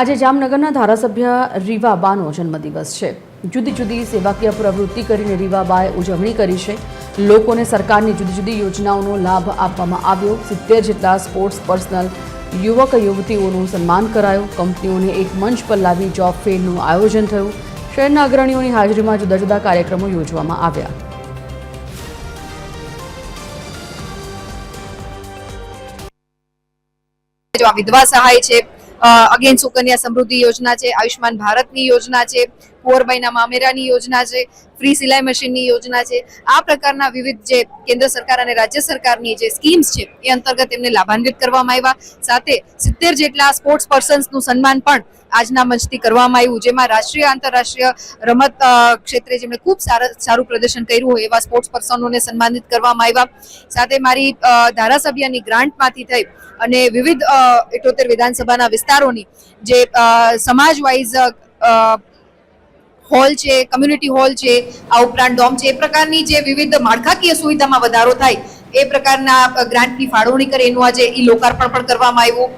આજે જામનગરના ધારાસભ્ય રીવાબાનો જન્મદિવસ છે. જુદી જુદી સેવાકીય પ્રવૃત્તિ કરીને રીવાબાએ ઉજવણી કરી છે. લોકોને સરકારની જુદી જુદી યોજનાઓનો લાભ આપવામાં આવ્યો. સિત્તેર જેટલા સ્પોર્ટ્સ પર્સનલ યુવક યુવતીઓનું સન્માન કરાયું. કંપનીઓને એક મંચ પર લાવી જોબ ફેરનું આયોજન થયું. શહેરના અગ્રણીઓની હાજરીમાં જુદા જુદા કાર્યક્રમો યોજવામાં આવ્યા. જો આ વિધવા સહાય છે અગેન સુકન્યા સમૃદ્ધિ યોજના છે આયુષ્માન ભારતની યોજના છે કુંવરબાઈના મામેરાની યોજના છે, ફ્રી સિલાઈ મશીનની યોજના છે. આ પ્રકારના વિવિધ જે કેન્દ્ર સરકાર અને રાજ્ય સરકારની જે સ્કીમ્સ છે, એ અંતર્ગત એમને લાભાન્વિત કરવામાં આવ્યા. સાથે સિત્તેર જેટલા સ્પોર્ટ્સ પર્સન્સનું સન્માન પણ આજના મંચથી કરવામાં આવ્યું, જેમાં રાષ્ટ્રીય, આંતરરાષ્ટ્રીય રમત ક્ષેત્રે જેમણે ખૂબ સારા પ્રદર્શન કર્યું હોય એવા સ્પોર્ટ્સ પર્સનોને સન્માનિત કરવામાં આવ્યા. સાથે મારી ધારાસભ્યની ગ્રાન્ટમાંથી થઈ અને વિવિધ ઇઠોતેર વિધાનસભાના વિસ્તારોની. જે સમાજ વાઇઝ હોલ છે, કમ્યુનિટી હોલ છે, આ ઉપરાંત ડોમ છે, એ પ્રકારની જે વિવિધ માળખાકીય સુવિધામાં વધારો થાય, એ પ્રકારના ગ્રાન્ટની ફાળવણી કરે. એનું આજે ઈ લોકાર્પણ પણ કરવામાં આવ્યું.